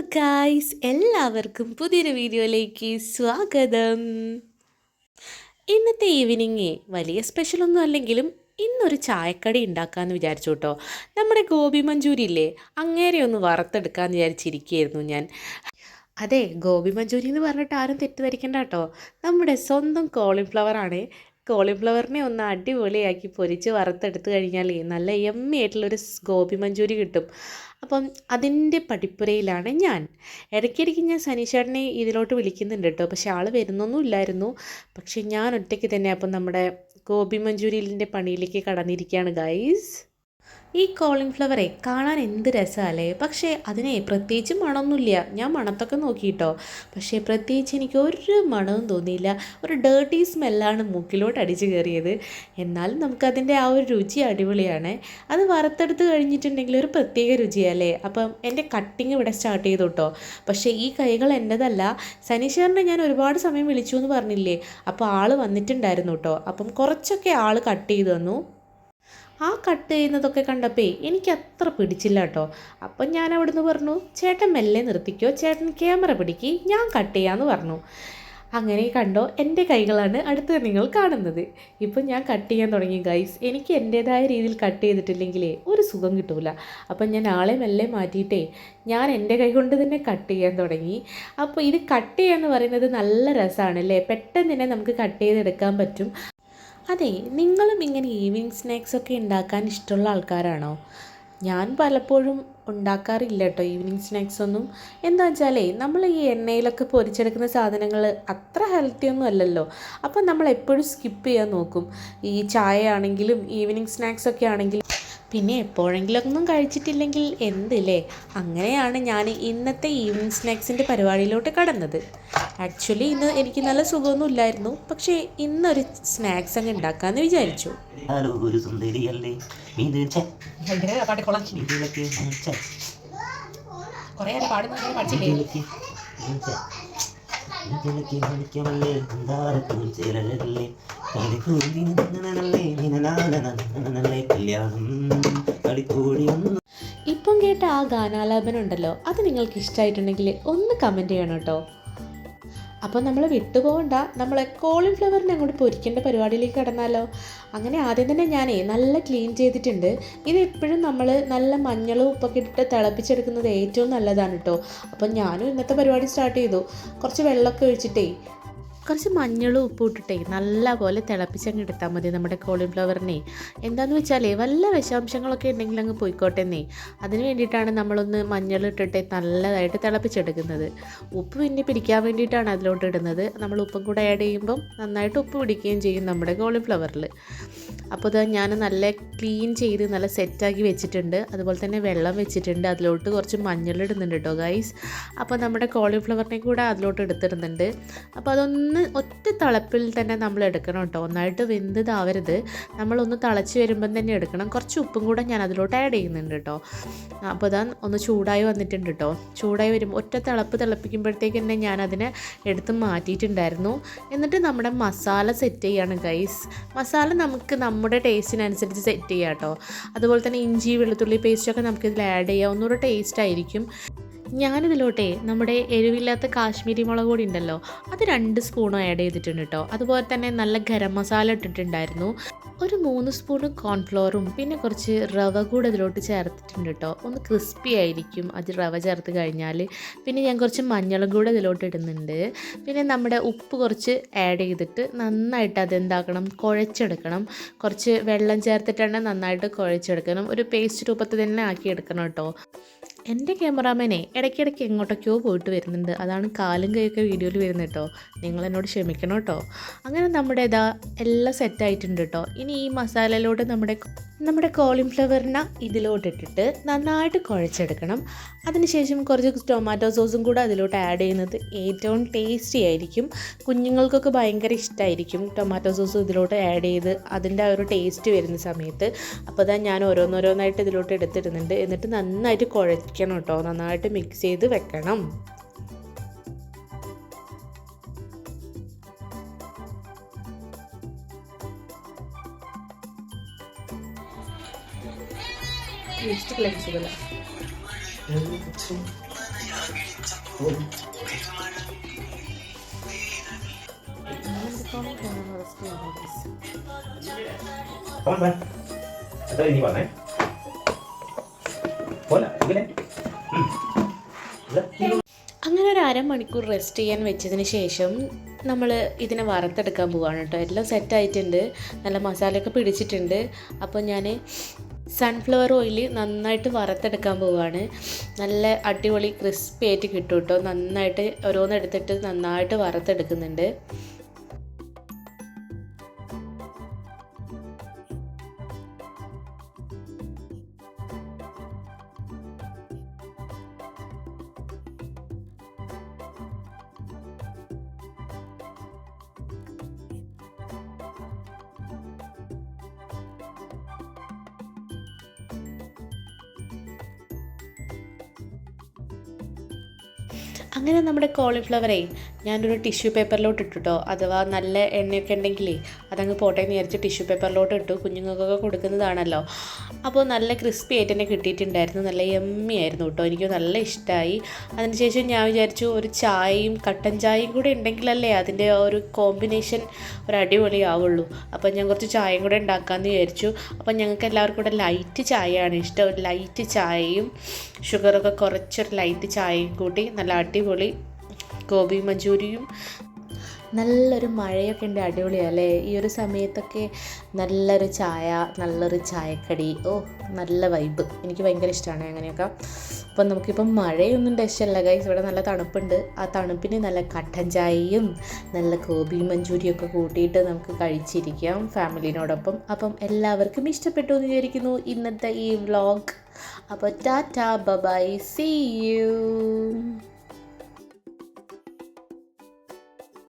Guys എല്ലാവർക്കും പുതിയൊരു വീഡിയോയിലേക്ക് സ്വാഗതം. ഇന്നത്തെ ഈവനിങ് വലിയ സ്പെഷ്യലൊന്നും അല്ലെങ്കിലും ഇന്നൊരു ചായക്കടി ഉണ്ടാക്കാമെന്ന് വിചാരിച്ചു കേട്ടോ. നമ്മുടെ ഗോപി മഞ്ചൂരി ഇല്ലേ? അങ്ങേരെ ഒന്ന് വറുത്തെടുക്കാമെന്ന് വിചാരിച്ചിരിക്കുകയായിരുന്നു ഞാൻ. അതെ ഗോപി മഞ്ചൂരി എന്ന് പറഞ്ഞിട്ട് ആരും തെറ്റിദ്ധരിക്കണ്ട കേട്ടോ. നമ്മുടെ സ്വന്തം കോളിഫ്ലവർ ആണ് കോളിഫ്ലവറിനെ ഒന്ന് അടിപൊളിയാക്കി പൊരിച്ച് വറുത്തെടുത്ത് കഴിഞ്ഞാൽ നല്ല എമ്മി ആയിട്ടുള്ളൊരു ഗോപി മഞ്ചൂരി കിട്ടും. അപ്പം അതിന്റെ പഠിപ്പുരയിലാണ് ഞാൻ. ഇടയ്ക്കിടയ്ക്ക് ഞാൻ സനീഷേട്ടനെ ഇതിലോട്ട് വിളിക്കുന്നുണ്ട് കേട്ടോ. പക്ഷെ ആൾ വരുന്നൊന്നും ഇല്ലായിരുന്നു. പക്ഷെ ഞാൻ ഒറ്റയ്ക്ക് തന്നെ അപ്പം നമ്മുടെ ഗോപി മഞ്ചൂരിയിലിന്റെ പണിയിലേക്ക് കടന്നിരിക്കുകയാണ് ഗൈസ് ഈ കോളിഫ്ലവറെ കാണാൻ എന്ത് രസമല്ലേ പക്ഷേ അതിനെ പ്രത്യേകിച്ച് മണമൊന്നുമില്ല. ഞാൻ മണത്തൊക്കെ നോക്കിയിട്ടോ. പക്ഷേ പ്രത്യേകിച്ച് എനിക്ക് ഒരു മണവും തോന്നിയില്ല. ഒരു ഡേർട്ടി സ്മെല്ലാണ് മൂക്കിലോട്ട് അടിച്ചു കയറിയത്. എന്നാലും നമുക്കതിന്റെ ആ ഒരു രുചി അടിപൊളിയാണ്. അത് വറുത്തെടുത്ത് കഴിഞ്ഞിട്ടുണ്ടെങ്കിൽ ഒരു പ്രത്യേക രുചിയല്ലേ? അപ്പം എന്റെ കട്ടിങ് ഇവിടെ സ്റ്റാർട്ട് ചെയ്തു കേട്ടോ പക്ഷേ ഈ കൈകൾ എന്റെതല്ല. സനീഷറിനെ ഞാൻ ഒരുപാട് സമയം വിളിച്ചു എന്ന് പറഞ്ഞില്ലേ? അപ്പോൾ ആൾ വന്നിട്ടുണ്ടായിരുന്നു കേട്ടോ. അപ്പം കുറച്ചൊക്കെ ആൾ കട്ട് ചെയ്തു തന്നു. ആ കട്ട് ചെയ്യുന്നതൊക്കെ കണ്ടപ്പോൾ എനിക്ക് അത്ര പിടിച്ചില്ല കേട്ടോ. അപ്പം ഞാൻ അവിടുന്ന് പറഞ്ഞു ചേട്ടൻ മെല്ലെ നിർത്തിക്കോ ചേട്ടൻ ക്യാമറ പിടിക്ക് ഞാൻ കട്ട് ചെയ്യാമെന്ന് പറഞ്ഞു. അങ്ങനെ കണ്ടോ എന്റെ കൈകളാണ് അടുത്ത് നിങ്ങൾ കാണുന്നത്. ഇപ്പം ഞാൻ കട്ട് ചെയ്യാൻ തുടങ്ങി. ഗൈസ് എനിക്ക് എന്റേതായ രീതിയിൽ കട്ട് ചെയ്തിട്ടില്ലെങ്കിലേ ഒരു സുഖം കിട്ടൂല. അപ്പം ഞാൻ ആളെ മെല്ലെ മാറ്റിയിട്ടേ ഞാൻ എന്റെ കൈ കൊണ്ട് തന്നെ കട്ട് ചെയ്യാൻ തുടങ്ങി. അപ്പോൾ ഇത് കട്ട് ചെയ്യാന്ന് പറയുന്നത് നല്ല രസമാണ് അല്ലേ? പെട്ടെന്ന് തന്നെ നമുക്ക് കട്ട് ചെയ്തെടുക്കാൻ പറ്റും. അതെ നിങ്ങളും ഇങ്ങനെ ഈവനിങ് സ്നാക്സ് ഒക്കെ ഉണ്ടാക്കാൻ ഇഷ്ടമുള്ള ആൾക്കാരാണോ? ഞാൻ പലപ്പോഴും ഉണ്ടാക്കാറില്ല കേട്ടോ ഈവനിങ് സ്നാക്സ് ഒന്നും. എന്താ വെച്ചാലേ നമ്മൾ ഈ എണ്ണയിലൊക്കെ പൊരിച്ചെടുക്കുന്ന സാധനങ്ങൾ അത്ര ഹെൽത്തി ഒന്നും അല്ലല്ലോ. അപ്പം നമ്മൾ എപ്പോഴും സ്കിപ്പ് ചെയ്യാൻ നോക്കും. ഈ ചായ ആണെങ്കിലും ഈവനിങ് സ്നാക്സ് ഒക്കെ ആണെങ്കിലും പിന്നെ എപ്പോഴെങ്കിലൊന്നും കഴിച്ചിട്ടില്ലെങ്കിൽ എന്തില്ലേ? അങ്ങനെയാണ് ഞാൻ ഇന്നത്തെ ഈവനിങ് സ്നാക്സിന്റെ പരിപാടിയിലോട്ട് കടന്നത്. ആക്ച്വലി ഇന്ന് എനിക്ക് നല്ല സുഖമൊന്നും ഇല്ലായിരുന്നു പക്ഷേ ഇന്നൊരു സ്നാക്സ് അങ്ങ് ഉണ്ടാക്കാമെന്ന് വിചാരിച്ചു. പാടുന്ന ഇപ്പം കേട്ട ആ ഗാനാലാപനം ഉണ്ടല്ലോ അത് നിങ്ങൾക്ക് ഇഷ്ടമായിട്ടുണ്ടെങ്കിൽ ഒന്ന് കമന്റ് ചെയ്യണം കേട്ടോ. അപ്പോൾ നമ്മൾ വിട്ടുപോകണ്ട നമ്മളെ കോളിഫ്ലവറിനെ അങ്ങോട്ട് പൊരിക്കേണ്ട പരിപാടിയിലേക്ക് കടന്നാലോ? അങ്ങനെ ആദ്യം തന്നെ ഞാനേ നല്ല ക്ലീൻ ചെയ്തിട്ടുണ്ട്. ഇത് എപ്പോഴും നമ്മൾ നല്ല മഞ്ഞളും ഉപ്പൊക്കെ ഇട്ടിട്ട് തിളപ്പിച്ചെടുക്കുന്നത് ഏറ്റവും നല്ലതാണ് കേട്ടോ. അപ്പം ഞാനും ഇന്നത്തെ പരിപാടി സ്റ്റാർട്ട് ചെയ്തു. കുറച്ച് വെള്ളമൊക്കെ ഒഴിച്ചിട്ടേ കുറച്ച് മഞ്ഞളും ഉപ്പും ഇട്ടിട്ടേ നല്ല പോലെ തിളപ്പിച്ചങ്ങ് എടുത്താൽ മതി നമ്മുടെ കോളിഫ്ലവറിനെ. എന്താന്ന് വെച്ചാലേ വല്ല വിഷാംശങ്ങളൊക്കെ ഉണ്ടെങ്കിൽ അങ്ങ് പോയിക്കോട്ടെന്നേ അതിന് വേണ്ടിയിട്ടാണ് നമ്മളൊന്ന് മഞ്ഞൾ ഇട്ടിട്ട് നല്ലതായിട്ട് തിളപ്പിച്ചെടുക്കുന്നത്. ഉപ്പ് പിന്നെ പിടിക്കാൻ വേണ്ടിയിട്ടാണ് അതിലോട്ട് ഇടുന്നത്. നമ്മൾ ഉപ്പും കൂടെ ആഡ് ചെയ്യുമ്പം നന്നായിട്ട് ഉപ്പ് പിടിക്കുകയും ചെയ്യും നമ്മുടെ കോളിഫ്ലവറിൽ. അപ്പോൾ ഇത് ഞാൻ നല്ല ക്ലീൻ ചെയ്ത് നല്ല സെറ്റാക്കി വെച്ചിട്ടുണ്ട്. അതുപോലെ തന്നെ വെള്ളം വെച്ചിട്ടുണ്ട്. അതിലോട്ട് കുറച്ച് മഞ്ഞൾ ഇടുന്നുണ്ട് കേട്ടോ ഗൈസ് അപ്പോൾ നമ്മുടെ കോളിഫ്ലവറിനെ കൂടെ അതിലോട്ട് എടുത്തിടുന്നുണ്ട്. അപ്പോൾ അതൊന്ന് ഒറ്റ തിളപ്പിൽ തന്നെ നമ്മൾ എടുക്കണം കേട്ടോ. ഒന്നായിട്ട് വെന്തതാവരുത് നമ്മളൊന്ന് തിളച്ച് വരുമ്പം തന്നെ എടുക്കണം. കുറച്ച് ഉപ്പും കൂടെ ഞാൻ അതിലോട്ട് ആഡ് ചെയ്യുന്നുണ്ട് കേട്ടോ. അപ്പോൾ അതാ ഒന്ന് ചൂടായി വന്നിട്ടുണ്ട് കേട്ടോ. ചൂടായി വരുമ്പോൾ ഒറ്റ തിളപ്പ് തിളപ്പിക്കുമ്പോഴത്തേക്ക് തന്നെ ഞാൻ അതിനെ എടുത്ത് മാറ്റിയിട്ടുണ്ടായിരുന്നു. എന്നിട്ട് നമ്മുടെ മസാല സെറ്റ് ചെയ്യാണ് ഗൈസ് മസാല നമുക്ക് നമ്മുടെ ടേസ്റ്റിനനുസരിച്ച് സെറ്റ് ചെയ്യാം കേട്ടോ. അതുപോലെ തന്നെ ഇഞ്ചി വെളുത്തുള്ളി പേസ്റ്റൊക്കെ നമുക്കിതിൽ ആഡ് ചെയ്യാം ഒന്നുകൂടെ ടേസ്റ്റ് ആയിരിക്കും. ഞാനിതിലോട്ടെ നമ്മുടെ എരിവില്ലാത്ത കാശ്മീരി മുളക് പൊടി ഉണ്ടല്ലോ അത് രണ്ട് സ്പൂണും ആഡ് ചെയ്തിട്ടുണ്ട് കേട്ടോ അതുപോലെ തന്നെ നല്ല ഗരം മസാല ഇട്ടിട്ടുണ്ടായിരുന്നു. ഒരു മൂന്ന് സ്പൂണ് കോൺഫ്ലോറും പിന്നെ കുറച്ച് റവ കൂടെ ഇതിലോട്ട് ചേർത്തിട്ടുണ്ട് കേട്ടോ ഒന്ന് ക്രിസ്പി ആയിരിക്കും അത് റവ ചേർത്ത് കഴിഞ്ഞാൽ പിന്നെ ഞാൻ കുറച്ച് മഞ്ഞളും കൂടെ ഇതിലോട്ട് ഇടുന്നുണ്ട്. പിന്നെ നമ്മുടെ ഉപ്പ് കുറച്ച് ആഡ് ചെയ്തിട്ട് നന്നായിട്ട് അതെന്താക്കണം കുഴച്ചെടുക്കണം. കുറച്ച് വെള്ളം ചേർത്തിട്ടാണ് നന്നായിട്ട് കുഴച്ചെടുക്കണം. ഒരു പേസ്റ്റ് രൂപത്തിൽ തന്നെ ആക്കി എടുക്കണം കേട്ടോ എന്റെ ക്യാമറാമാനെ ഇടയ്ക്കിടയ്ക്ക് എങ്ങോട്ടൊക്കെയോ പോയിട്ട് വരുന്നുണ്ട്. അതാണ് കാലും കൈയൊക്കെ വീഡിയോയിൽ വരുന്നത് കേട്ടോ. നിങ്ങൾ എന്നോട് ക്ഷമിക്കണം കേട്ടോ. അങ്ങനെ നമ്മുടെ ഇതാ എല്ലാം സെറ്റായിട്ടുണ്ട് കേട്ടോ. ഇനി ഈ മസാലയിലോട്ട് നമ്മുടെ നമ്മുടെ കോളിഫ്ലവറിനെ ഇതിലോട്ട് ഇട്ടിട്ട് നന്നായിട്ട് കുഴച്ചെടുക്കണം. അതിനുശേഷം കുറച്ച് ടൊമാറ്റോ സോസും കൂടെ അതിലോട്ട് ആഡ് ചെയ്യുന്നത് ഏറ്റവും ടേസ്റ്റി ആയിരിക്കും. കുഞ്ഞുങ്ങൾക്കൊക്കെ ഭയങ്കര ഇഷ്ടമായിരിക്കും ടൊമാറ്റോ സോസ് ഇതിലോട്ട് ആഡ് ചെയ്ത് അതിന്റെ ആ ഒരു ടേസ്റ്റ് വരുന്ന സമയത്ത്. അപ്പോൾ ഞാൻ ഓരോന്നോരോന്നായിട്ട് ഇതിലോട്ട് എടുത്തിടുന്നുണ്ട്. എന്നിട്ട് നന്നായിട്ട് കുഴയ്ക്കണം കേട്ടോ. നന്നായിട്ട് മിക്സ് ചെയ്ത് വെക്കണം. ഇനി ലഭിച്ചില്ല പോലെ പോകാൻ അങ്ങനെ ഒരു അരമണിക്കൂർ റെസ്റ്റ് ചെയ്യാൻ വെച്ചതിന് ശേഷം നമ്മൾ ഇതിനെ വറുത്തെടുക്കാൻ പോവാണ് കേട്ടോ. എല്ലാം സെറ്റായിട്ടുണ്ട് നല്ല മസാലയൊക്കെ പിടിച്ചിട്ടുണ്ട്. അപ്പോൾ ഞാൻ സൺഫ്ലവർ ഓയിൽ നന്നായിട്ട് വറുത്തെടുക്കാൻ പോവുകയാണ് നല്ല അടിപൊളി ക്രിസ്പി ആയിട്ട് കിട്ടും കേട്ടോ. നന്നായിട്ട് ഓരോന്നെടുത്തിട്ട് നന്നായിട്ട് വറുത്തെടുക്കുന്നുണ്ട്. അങ്ങനെ നമ്മുടെ കോളിഫ്ലവറേ ഞാനൊരു ടിഷ്യൂ പേപ്പറിലോട്ട് ഇട്ടുട്ടോ അഥവാ നല്ല എണ്ണയൊക്കെ ഉണ്ടെങ്കിലേ അതങ്ങ് പോട്ടെ വിചാരിച്ച് ടിഷ്യൂ പേപ്പറിലോട്ട് ഇട്ടു കുഞ്ഞുങ്ങൾക്കൊക്കെ കൊടുക്കുന്നതാണല്ലോ. അപ്പോൾ നല്ല ക്രിസ്പി ആയിട്ട് തന്നെ കിട്ടിയിട്ടുണ്ടായിരുന്നു. നല്ല യമ്മി ആയിരുന്നു കേട്ടോ. എനിക്ക് നല്ല ഇഷ്ടമായി അതിനുശേഷം ഞാൻ വിചാരിച്ചു ഒരു ചായയും കട്ടൻ ചായയും കൂടെ ഉണ്ടെങ്കിലല്ലേ അതിന്റെ ഒരു കോമ്പിനേഷൻ ഒരു അടിപൊളി ആവുള്ളൂ അപ്പോൾ ഞാൻ കുറച്ച് ചായയും കൂടെ ഉണ്ടാക്കാമെന്ന് വിചാരിച്ചു. അപ്പോൾ ഞങ്ങൾക്ക് എല്ലാവർക്കും കൂടെ ലൈറ്റ് ചായയാണ് ഇഷ്ടം. ഒരു ലൈറ്റ് ചായയും ഷുഗറൊക്കെ കുറച്ചൊരു ലൈറ്റ് ചായയും കൂട്ടി നല്ല അടിപൊളി ഗോബി മഞ്ചൂരിയും നല്ലൊരു മഴയൊക്കെ ഉണ്ട് അടിപൊളിയല്ലേ ഈ ഒരു സമയത്തൊക്കെ നല്ലൊരു ചായ നല്ലൊരു ചായക്കടി. ഓ നല്ല വൈബ് എനിക്ക് ഭയങ്കര ഇഷ്ടമാണ് അങ്ങനെയൊക്കെ. അപ്പം നമുക്കിപ്പം മഴയൊന്നും രക്ഷമല്ല ഗൈസ് ഇവിടെ നല്ല തണുപ്പുണ്ട്. ആ തണുപ്പിന് നല്ല കട്ടൻ ചായയും നല്ല ഗോബി മഞ്ചൂരിയും ഒക്കെ കൂട്ടിയിട്ട് നമുക്ക് കഴിച്ചിരിക്കാം ഫാമിലിനോടൊപ്പം. അപ്പം എല്ലാവർക്കും ഇഷ്ടപ്പെട്ടു എന്ന് വിചാരിക്കുന്നു ഇന്നത്തെ ഈ വ്ളോഗ് അപ്പോൾ ടാറ്റ ബൈ സീ യു